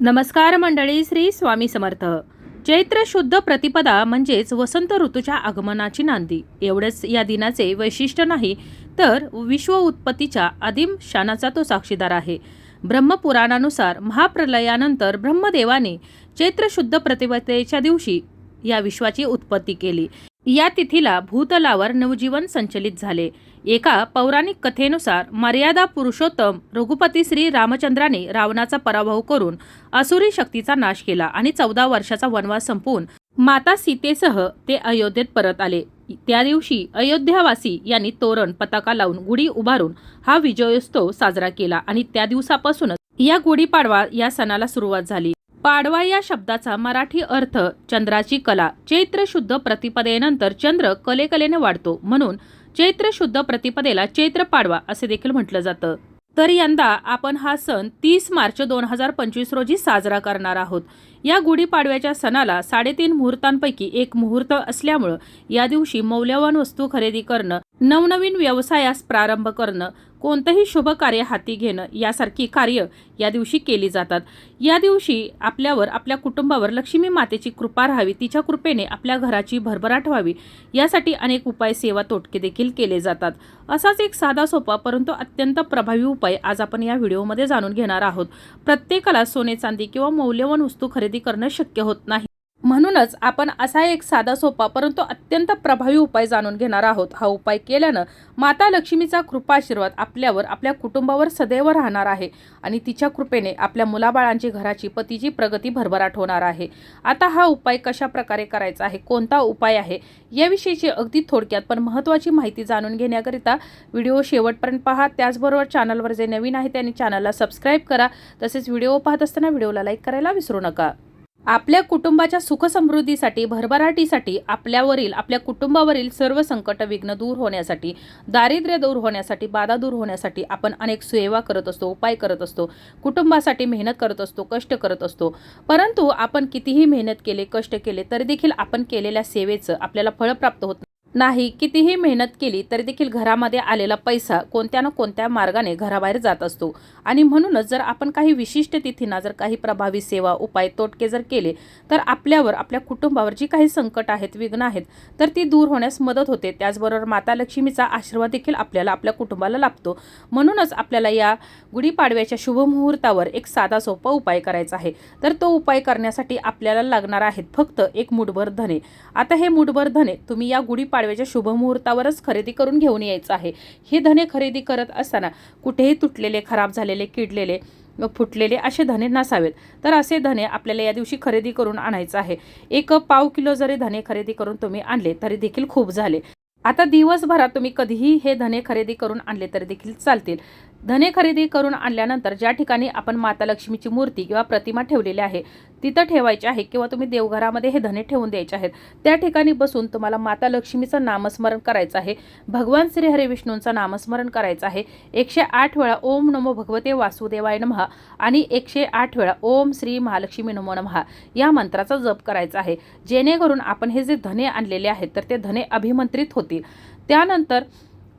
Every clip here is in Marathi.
नमस्कार मंडळी श्री स्वामी समर्थ. चैत्र शुद्ध प्रतिपदा म्हणजेच वसंत ऋतूच्या आगमनाची नांदी. एवढेच या दिनाचे वैशिष्ट्य नाही तर विश्व उत्पत्तीच्या आदिम शानाचा तो साक्षीदार आहे. ब्रह्मपुराणानुसार महाप्रलयानंतर ब्रह्मदेवाने चैत्र शुद्ध प्रतिपदेच्या दिवशी या विश्वाची उत्पत्ती केली. या तिथीला भूतलावर नवजीवन संचलित झाले. एका पौराणिक कथेनुसार मर्यादा पुरुषोत्तम रघुपती श्री रामचंद्राने रावणाचा पराभव करून असुरी शक्तीचा नाश केला आणि चौदा वर्षाचा वनवास संपवून माता सीतेसह ते अयोध्येत परत आले. त्या दिवशी अयोध्यावासी यांनी तोरण पताका लावून गुढी उभारून हा विजयोत्सव साजरा केला आणि त्या दिवसापासूनच या गुढीपाडवा या सणाला सुरुवात झाली. पाडवा या शब्दाचा मराठी अर्थ चंद्राची कला. चैत्र शुद्ध प्रतिपदेनंतर चंद्र कलेकलेने वाढतो. म्हणून चैत्र शुद्ध प्रतिपदेला चैत्र पाडवा असे देखील म्हटलं जातं. तर यंदा आपण हा सण तीस मार्च दोन हजार पंचवीस रोजी साजरा करणार आहोत. या गुढीपाडव्याच्या सणाला साडेतीन मुहूर्तांपैकी एक मुहूर्त असल्यामुळं या दिवशी मौल्यवान वस्तू खरेदी करणं नवनवीन व्यवसायास प्रारंभ करणं कोणतंही शुभ कार्य हाती घेणं यासारखी कार्य या दिवशी केली जातात. या दिवशी आपल्यावर आपल्या कुटुंबावर लक्ष्मी मातेची कृपा राहावी तिच्या कृपेने आपल्या घराची भरभराट व्हावी यासाठी अनेक उपाय सेवा तोटके देखील केले जातात. असाच एक साधा सोपा परंतु अत्यंत प्रभावी उपाय आज आपण या व्हिडिओमध्ये जाणून घेणार आहोत. प्रत्येकाला सोने चांदी किंवा मौल्यवान वस्तू खरेदी करणं शक्य होत नाही. म्हणूनच आपण असा एक साधा सोपा परंतु अत्यंत प्रभावी उपाय जाणून घेणार आहोत. हा उपाय केल्यानं माता लक्ष्मीचा कृपा आशीर्वाद आपल्यावर आपल्या कुटुंबावर सदैव राहणार आहे आणि तिच्या कृपेने आपल्या मुलाबाळांची घराची पतीची प्रगती भरभराट होणार आहे. आता हा उपाय कशा प्रकारे करायचा आहे? कोणता उपाय आहे? याविषयीची अगदी थोडक्यात पण महत्त्वाची माहिती जाणून घेण्याकरिता व्हिडिओ शेवटपर्यंत पहा. त्याचबरोबर चॅनलवर जे नवीन आहे त्यांनी चॅनलला सबस्क्राईब करा. तसेच व्हिडिओ पाहत असताना व्हिडिओला लाईक करायला विसरू नका. आपल्या कुटुंबाच्या सुखसमृद्धीसाठी भरभराटीसाठी आपल्यावरील आपल्या कुटुंबावरील सर्व संकट विघ्न दूर होण्यासाठी दारिद्र्य दूर होण्यासाठी बाधा दूर होण्यासाठी आपण अनेक सेवा करत असतो उपाय करत असतो कुटुंबासाठी मेहनत करत असतो कष्ट करत असतो. परंतु आपण कितीही मेहनत केले कष्ट केले तरी देखील आपण केलेल्या सेवेचं आपल्याला फळ प्राप्त होत नाही कितीही मेहनत केली तरी देखील घरामध्ये आलेला पैसा कोणत्या ना कोणत्या मार्गाने घराबाहेर जात असतो. आणि म्हणूनच जर आपण काही विशिष्ट तिथींना जर काही प्रभावी सेवा उपाय तोटके जर केले तर आपल्यावर आपल्या कुटुंबावर जी काही संकट आहेत विघ्न आहेत तर ती दूर होण्यास मदत होते. त्याचबरोबर माता लक्ष्मीचा आशीर्वाद देखील आपल्याला आपल्या कुटुंबाला लाभतो. म्हणूनच आपल्याला या गुढीपाडव्याच्या शुभमुहूर्तावर एक साधा सोपा उपाय करायचा आहे. तर तो उपाय करण्यासाठी आपल्याला लागणार आहेत फक्त एक मुठभर धने. आता हे मुठभर धने तुम्ही या गुढीपाडव्याच्या पाडव्याच्या शुभमुहूर्तावरच खरेदी करून घेऊन यायचं आहे. हे धने खरेदी करत असताना कुठेही तुटलेले खराब झालेले किडलेले फुटलेले असे धने नसावेत. तर असे धने आपल्याला या दिवशी खरेदी करून आणायचं आहे. एक पाव किलो जरी धने खरेदी करून तुम्ही आणले तरी देखील खूप झाले. आता दिवसभरात तुम्ही कधीही हे धने खरेदी करून आणले तरी देखील चालतील. धने खरेदी करून आणल्यानंतर ज्या ठिकाणी आपण माता लक्ष्मीची मूर्ती किंवा प्रतिमा ठेवलेली आहे तिथं ठेवायची आहे किंवा तुम्ही देवघरामध्ये हे धने ठेवून द्यायचे आहेत त्या ठिकाणी बसून तुम्हाला माता लक्ष्मीचं नामस्मरण करायचं आहे भगवान श्री हरे विष्णूंचं नामस्मरण करायचं आहे एकशे आठ वेळा ओम नमो भगवते वासुदेवाय नमहा आणि एकशे आठ वेळा ओम श्री महालक्ष्मी नमो नमहा या मंत्राचा जप करायचा आहे. जेणेकरून आपण हे जे धने आणलेले आहेत तर ते धने अभिमंत्रित होतील. त्यानंतर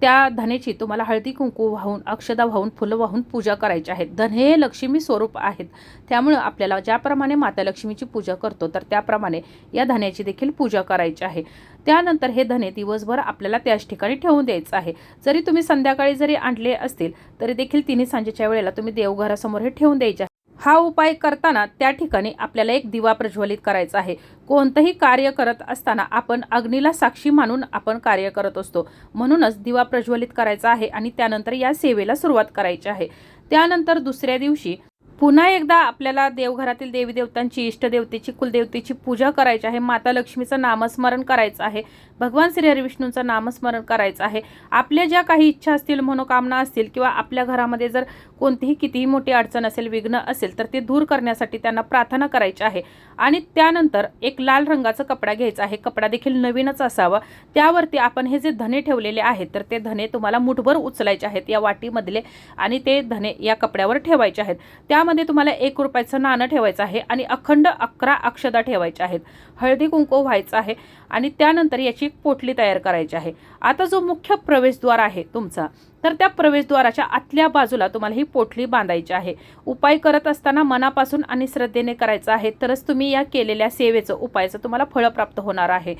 त्या धनेची तुम्हाला हळदी कुंकू वाहून अक्षदा वाहून फुलं वाहून पूजा करायची आहेत धन हे लक्ष्मी स्वरूप आहेत. त्यामुळं आपल्याला ज्याप्रमाणे माता लक्ष्मीची पूजा करतो तर त्याप्रमाणे या धन्याची देखील पूजा करायची आहे. त्यानंतर हे धने दिवसभर आपल्याला त्याच ठिकाणी ठेवून द्यायचं आहे. जरी तुम्ही संध्याकाळी जरी आणले असतील तरी देखील तिन्ही सांजेच्या वेळेला तुम्ही देवघरासमोर हे ठेवून द्यायचे हा उपाय करताना त्या ठिकाणी आपल्याला एक दिवा प्रज्वलित करायचा आहे. कोणतंही कार्य करत असताना आपण अग्नीला साक्षी मानून आपण कार्य करत असतो. म्हणूनच दिवा प्रज्वलित करायचा आहे आणि त्यानंतर या सेवेला सुरुवात करायची आहे. त्यानंतर दुसऱ्या दिवशी पुन्हा एकदा आपल्याला देवघरातील देवी देवतांची इष्टदेवतेची कुलदेवतेची पूजा करायची आहे. माता लक्ष्मीचं नामस्मरण करायचं आहे. भगवान श्री हरिविष्णूंचं नामस्मरण करायचं आहे. आपल्या ज्या काही इच्छा असतील मनोकामना असतील किंवा आपल्या घरामध्ये जर कोणतीही कितीही मोठी अडचण असेल विघ्न असेल तर ते दूर करण्यासाठी त्यांना प्रार्थना करायची आहे. आणि त्यानंतर एक लाल रंगाचा कपडा घ्यायचा आहे. कपडा देखील नवीनच असावा. त्यावरती आपण हे जे धने ठेवलेले आहेत तर ते धने तुम्हाला मुठभर उचलायचे आहेत या वाटीमधले आणि ते धने या कपड्यावर ठेवायचे आहेत. त्या त्यामध्ये तुम्हाला एक रुपयाचं नाणं ठेवायचं आहे आणि अखंड अकरा अक्षदा ठेवायच्या आहेत. हळदी कुंकू व्हायचं आहे आणि त्यानंतर याची एक पोटली तयार करायची आहे. आता जो मुख्य प्रवेशद्वार आहे तुमचा तर त्या प्रवेशद्वाराच्या आतल्या बाजूला तुम्हाला ही पोटली बांधायची आहे. उपाय करत असताना मनापासून आणि श्रद्धेने करायचं आहे तरच तुम्ही या केलेल्या सेवेचं उपायाचं तुम्हाला फळ प्राप्त होणार आहे.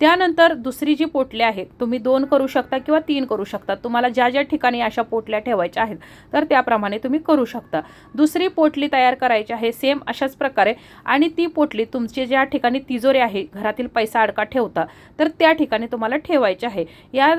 त्यानंतर दुसरी जी पोटली आहे तुम्ही दोन करू शकता किंवा तीन करू शकता. तुम्हाला ज्या ज्या ठिकाणी अशा पोटल्या ठेवायच्या आहेत तर त्याप्रमाणे तुम्ही करू शकता. दुसरी पोटली तयार करायची आहे सेम अशाच प्रकारे. आणि ती पोटली तुमची ज्या ठिकाणी तिजोरी आहे घरातील पैसा अडका ठेवता तर त्या ठिकाणी तुम्हाला ठेवायचे आहे. या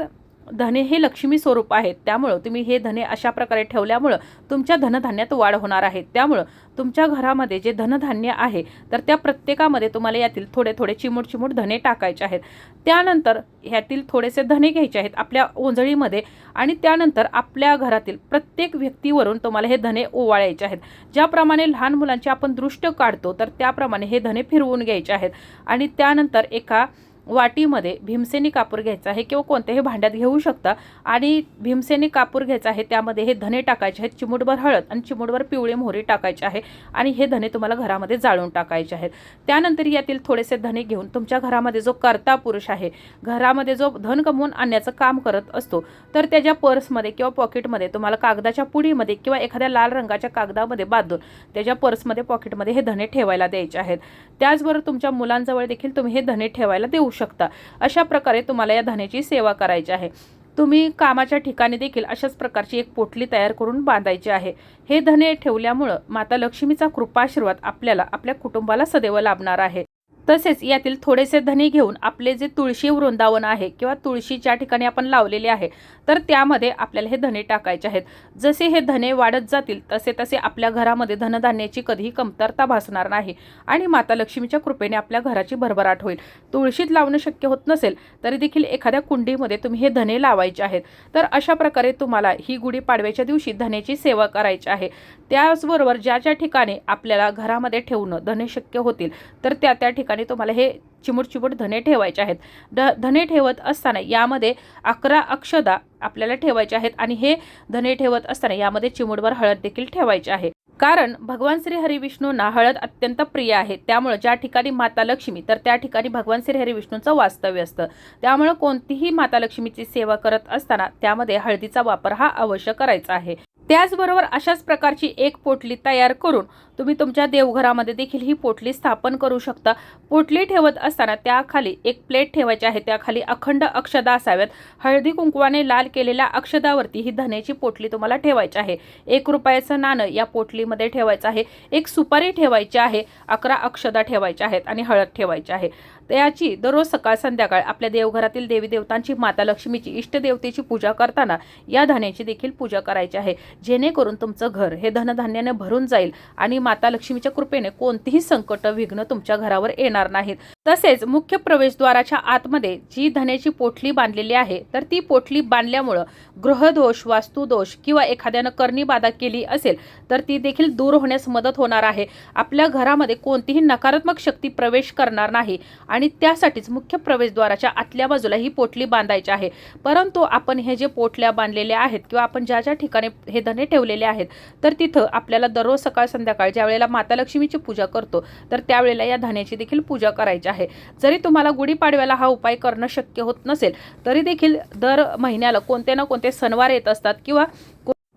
धने हे लक्ष्मी स्वरूप आहेत. त्यामुळं तुम्ही हे धने अशा प्रकारे ठेवल्यामुळं तुमच्या धनधान्यात वाढ होणार आहे. त्यामुळं तुमच्या घरामध्ये जे धनधान्य आहे तर त्या प्रत्येकामध्ये तुम्हाला यातील थोडे थोडे चिमूट चिमूट धने टाकायचे आहेत. त्यानंतर ह्यातील थोडेसे धने घ्यायचे आहेत आपल्या ओंजळीमध्ये आणि त्यानंतर आपल्या घरातील प्रत्येक व्यक्तीवरून तुम्हाला हे धने ओवाळायचे आहेत. ज्याप्रमाणे लहान मुलांचे आपण दृष्ट काढतो तर त्याप्रमाणे हे धने फिरवून घ्यायचे आहेत. आणि त्यानंतर एका वाटीमध्ये भीमसेनी कापूर घ्यायचा आहे किंवा कोणत्याही भांड्यात घेऊ शकता. आणि भीमसेनी कापूर घ्यायचा आहे त्यामध्ये हे धने टाकायचे आहेत चिमुटभर हळद आणि चिमुटभर पिवळी मोहरी टाकायची आहे. आणि हे धने तुम्हाला घरामध्ये जाळून टाकायचे आहेत. त्यानंतर यातील थोडेसे धने घेऊन तुमच्या घरामध्ये जो कर्ता पुरुष आहे घरामध्ये जो धन कमवून आणण्याचं काम करत असतो तर त्याच्या पर्समध्ये किंवा पॉकेटमध्ये तुम्हाला कागदाच्या पुडीमध्ये किंवा एखाद्या लाल रंगाच्या कागदामध्ये बांधून त्याच्या पर्समध्ये पॉकेटमध्ये हे धने ठेवायला द्यायचे आहेत. त्याचबरोबर तुमच्या मुलांजवळ देखील तुम्ही हे धने ठेवायला देऊ शकता. अशा प्रकारे तुम्हाला या धान्याची सेवा करायची आहे. तुम्ही कामाच्या ठिकाणी देखील अशाच प्रकारची एक पोटली तयार करून बांधायची आहे. हे धने ठेवल्यामुळं माता लक्ष्मीचा कृपाशीर्वाद आपल्याला आपल्या कुटुंबाला सदैव लाभणार आहे. तसेच यातील थोडेसे धने घेऊन आपले जे तुळशी वृंदावन आहे किंवा तुळशी ज्या ठिकाणी आपण लावलेले आहे तर त्यामध्ये आपल्याला हे धने टाकायचे आहेत. जसे हे धने वाढत जातील तसे तसे आपल्या घरामध्ये धनधान्याची कधीही कमतरता भासणार नाही आणि माता लक्ष्मीच्या कृपेने आपल्या घराची भरभराट होईल. तुळशीत लावणं शक्य होत नसेल तरी देखील एखाद्या कुंडीमध्ये तुम्ही हे धने लावायचे आहेत. तर अशा प्रकारे तुम्हाला ही गुढी पाडव्याच्या दिवशी धनेची सेवा करायची आहे. त्याचबरोबर ज्या ज्या ठिकाणी आपल्याला घरामध्ये ठेवणं धने शक्य होतील तर त्या त्या ठिकाणी तुम्हाला हे चिमूट चिमूट धने ठेवायचे आहेत. ड धने ठेवत असताना यामध्ये अकरा अक्षदा आपल्याला ठेवायचे आहेत आणि हे धने ठेवत असताना यामध्ये चिमूटभर हळद देखील ठेवायचे आहे. कारण भगवान श्री हरिविष्णूंना हळद अत्यंत प्रिय आहे. त्यामुळे ज्या ठिकाणी माता लक्ष्मी तर त्या ठिकाणी भगवान श्री हरिविष्णूंचं वास्तव्य असतं. त्यामुळे कोणतीही माता लक्ष्मीची सेवा करत असताना त्यामध्ये हळदीचा वापर हा अवश्य करायचा आहे. त्याचबरोबर अशाच प्रकारची एक पोटली तयार करून तुम्ही तुमच्या देवघरामध्ये देखील ही पोटली स्थापन करू शकता. पोटली ठेवत असताना त्याखाली एक प्लेट ठेवायची आहे. त्याखाली अखंड अक्षदा असाव्यात. हळदी कुंकवाने लाल केलेल्या अक्षदावरती ही धन्याची पोटली तुम्हाला ठेवायची आहे. एक रुपयाचं नाणं या पोटलीमध्ये ठेवायचं आहे. एक सुपारी ठेवायची आहे. अकरा अक्षदा ठेवायच्या आहेत आणि हळद ठेवायची आहे. त्याची दररोज सकाळ संध्याकाळ आपल्या देवघरातील देवी देवतांची माता लक्ष्मीची इष्टदेवतेची पूजा करताना या धान्याची देखील पूजा करायची आहे. जेणेकरून तुमचं घर हे धनधान्याने भरून जाईल आणि माता लक्ष्मीच्या कृपेने कोणतीही संकट विघ्न तुमच्या घरावर येणार नाहीत. तसेच मुख्य प्रवेशद्वाराच्या आतमध्ये जी धन्याची पोटली बांधलेली आहे तर ती पोटली बांधल्यामुळं ग्रहदोष वास्तुदोष किंवा एखाद्यानं करणी बाधा केली असेल तर ती देखील दूर होण्यास मदत होणार आहे. आपल्या घरामध्ये कोणतीही नकारात्मक शक्ती प्रवेश करणार नाही आणि त्यासाठीच मुख्य प्रवेशद्वाराच्या आतल्या बाजूला ही पोटली बांधायची आहे. परंतु आपण हे जे पोटल्या बांधलेल्या आहेत किंवा आपण ज्या ज्या ठिकाणी हे धने ठेवलेले आहेत तर तिथं आपल्याला दररोज सकाळ संध्याकाळ ज्या वेळेला माता लक्ष्मीची पूजा करतो तर त्यावेळेला या धन्याची देखील पूजा करायची आहे. जरी तुम्हाला गुढीपाडव्याला हा उपाय करणं शक्य होत नसेल तरी देखील दर महिन्याला कोणते ना कोणते सणवार येत असतात किंवा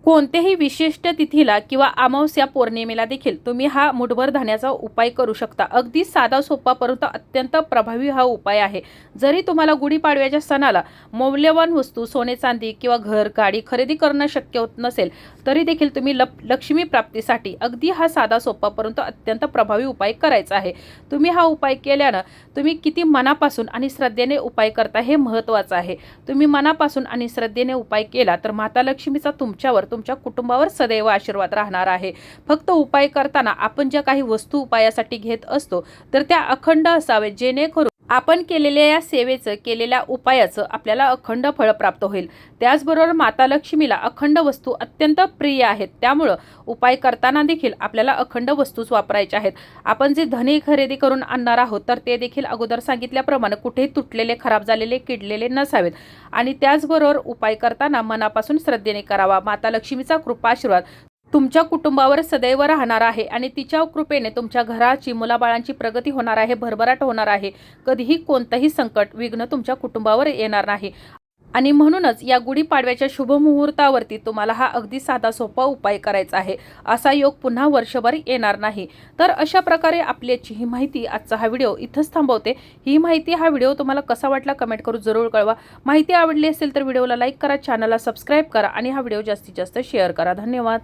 कोणत्याही विशिष्ट तिथीला किंवा अमावस्या पौर्णिमेला देखील तुम्ही हा मुठभर धान्याचा उपाय करू शकता. अगदी साधा सोपा परंतु अत्यंत प्रभावी हा उपाय आहे. जरी तुम्हाला गुढीपाडव्याच्या सणाला मौल्यवान वस्तू सोने चांदी किंवा घर गाडी खरेदी करणं शक्य होत नसेल तरी देखील तुम्ही लप लक्ष्मी प्राप्तीसाठी अगदी हा साधा सोपा परंतु अत्यंत प्रभावी उपाय करायचा आहे. तुम्ही हा उपाय केल्यानं तुम्ही किती मनापासून आणि श्रद्धेने उपाय करता हे महत्त्वाचं आहे. तुम्ही मनापासून आणि श्रद्धेने उपाय केला तर माता लक्ष्मीचा तुमच्यावर तुमच्या कुटुंबावर सदैव आशीर्वाद राहणार आहे. फक्त उपाय करताना आपण ज्या काही वस्तू उपायासाठी घेत असतो तर त्या अखंड असावेत जेणेकरून आपण केलेल्या या सेवेचं केलेल्या उपायाचं आपल्याला अखंड फळ प्राप्त होईल. त्याचबरोबर माता लक्ष्मीला अखंड वस्तू अत्यंत प्रिय आहेत. त्यामुळं उपाय करताना देखील आपल्याला अखंड वस्तूच वापरायच्या आहेत. आपण जे धने खरेदी करून आणणार आहोत तर ते देखील अगोदर सांगितल्याप्रमाणे कुठेही तुटलेले खराब झालेले किडलेले नसावेत. आणि त्याचबरोबर उपाय करताना मनापासून श्रद्धेने करावा. माता लक्ष्मीचा कृपाशीर्वाद तुमच्या कुटुंबावर सदैव राहणार आहे आणि तिच्या कृपेने तुमच्या घराची मुलाबाळांची प्रगती होणार आहे भरभराट होणार आहे. कधीही कोणतंही संकट विघ्न तुमच्या कुटुंबावर येणार नाही. आणि म्हणूनच या गुढीपाडव्याच्या शुभ मुहूर्तावरती तुम्हाला हा अगदी साधा सोपा उपाय करायचा आहे. असा योग पुन्हा वर्षभर येणार नाही. तर अशा प्रकारे आपल्याची ही माहिती आजचा हा व्हिडिओ इथंच थांबवते. ही माहिती हा व्हिडिओ तुम्हाला कसा वाटला कमेंट करून जरूर कळवा. माहिती आवडली असेल तर व्हिडिओला लाईक करा चॅनलला सबस्क्राईब करा आणि हा व्हिडिओ जास्तीत जास्त शेअर करा. धन्यवाद.